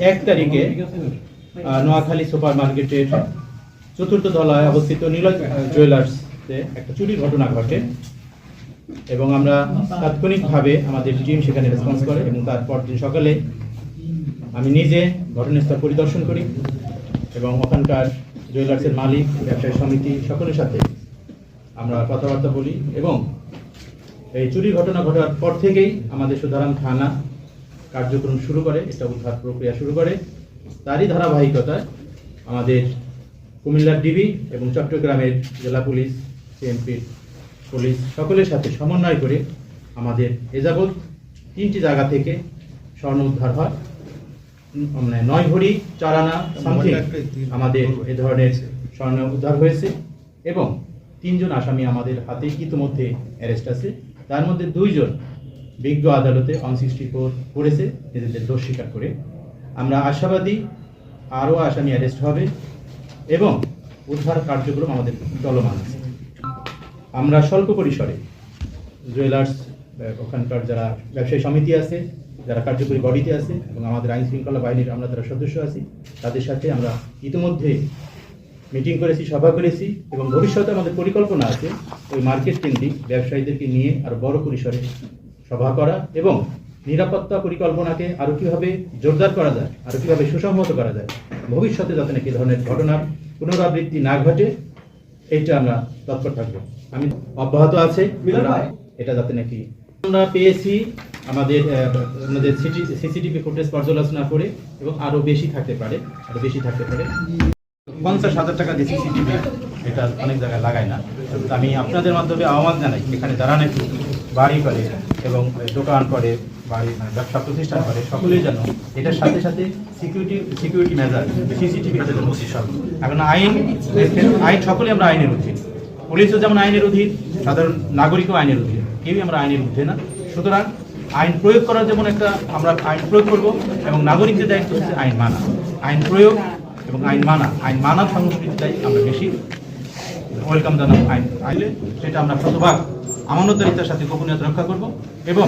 এক তারিখে নোয়াখালী সুপার মার্কেটের চতুর্থ তলায় অবস্থিত নীলজ জুয়েলার্সে একটা চুরির ঘটনা ঘটে এবং আমরা তাৎক্ষণিকভাবে আমাদের টিম সেখানে রেসপন্স করে এবং তারপর দিন সকালে আমি নিজে ঘটনাস্থল পরিদর্শন করি এবং ওখানকার জুয়েলার্সের মালিক, ব্যবসায়ী সমিতি সকলের সাথে আমরা কথাবার্তা বলি এবং এই চুরির ঘটনা ঘটার পর থেকেই আমাদের সুধারাম থানা কার্যক্রম শুরু করে, এটা উদ্ধার প্রক্রিয়া শুরু করে। তারই ধারাবাহিকতায় আমাদের কুমিল্লার ডিবি এবং চট্টগ্রামের জেলা পুলিশ সিএমপির পুলিশ সকলের সাথে সমন্বয় করে আমাদের এ যাবৎ তিনটি জায়গা থেকে স্বর্ণ উদ্ধার হয়। মানে নয় ভরি, চার আনা সামথিং আমাদের এ ধরনের স্বর্ণ উদ্ধার হয়েছে এবং তিনজন আসামি আমাদের হাতে ইতিমধ্যে অ্যারেস্ট আছে। তার মধ্যে দুইজন বিজ্ঞ আদালতে ওয়ান সিক্সটি ফোর করেছে, নিজেদের দোষ স্বীকার করে। আমরা আশাবাদী আরও আসামি অ্যারেস্ট হবে এবং উদ্ধার কার্যক্রম আমাদের চলমান আছে। আমরা স্বল্প পরিসরে জুয়েলার্স ওখানকার যারা ব্যবসায়ী সমিতি আছে, যারা কার্যকরী বডিতে আছে এবং আমাদের আইন শৃঙ্খলা বাহিনীর আমরা যারা সদস্য আছি, তাদের সাথে আমরা ইতিমধ্যে মিটিং করেছি, সভা করেছি এবং ভবিষ্যতে আমাদের পরিকল্পনা আছে ওই মার্কেট কেন্দ্রিক ব্যবসায়ীদেরকে নিয়ে আরও বড় পরিসরে সভা করা এবং নিরাপত্তা পরিকল্পনাকে আরও কীভাবে জোরদার করা যায় আরও কীভাবে সুসংহত করা যায় ভবিষ্যতে যাতে নাকি ধরনের ঘটনার পুনরাবৃত্তি না ঘটে এইটা আমরা তৎপর থাকব। আমি অব্যাহত আছে। এটা যাতে নাকি আমরা পেয়েছি আমাদের আমাদের সিসিটিভি ফুটেজ পর্যালোচনা করে এবং আরও বেশি থাকতে পারে আরও বেশি থাকতে পারে। পঞ্চাশ হাজার টাকা দিয়ে সিসিটিভি এটা অনেক জায়গায় লাগায় না। আমি আপনাদের মাধ্যমে আহ্বান জানাই এখানে যারা নাকি বাড়ি করে এবং দোকান করে, বাড়ি মানে ব্যবসা প্রতিষ্ঠান করে, সকলেই যেন এটার সাথে সাথে সিকিউরিটি সিকিউরিটি মেজার সিসিটিভি সব এখন আইন আইন সকলে আমরা আইনের অধীন। পুলিশও যেমন আইনের অধীন, সাধারণ নাগরিকও আইনের অধীন। কেউই আমরা আইনের ঊর্ধ্বে না। সুতরাং আইন প্রয়োগ করার যেমন একটা আমরা আইন প্রয়োগ করব এবং নাগরিকদের দায়িত্ব হচ্ছে আইন মানা। আইন প্রয়োগ এবং আইন মানা। আইন মানার সংস্কৃতিটাই আমরা বেশি। ওয়েলকাম জানাব আইন। আইলে সেটা আমরা শতভাগ আমানতারিতার সাথে গোপনীয়তা রক্ষা করব এবং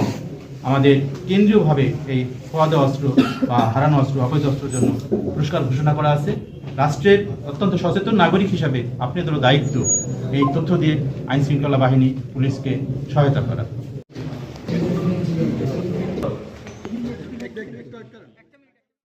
আমাদের কেন্দ্রীয়ভাবে এই ফোয়াদা অস্ত্র বা হারানো অস্ত্র, অবৈধ অস্ত্রের জন্য পুরস্কার ঘোষণা করা আছে। রাষ্ট্রের অত্যন্ত সচেতন নাগরিক হিসাবে আপনাদেরও দায়িত্ব এই তথ্য দিয়ে আইন শৃঙ্খলা বাহিনী, পুলিশকে সহায়তা করা।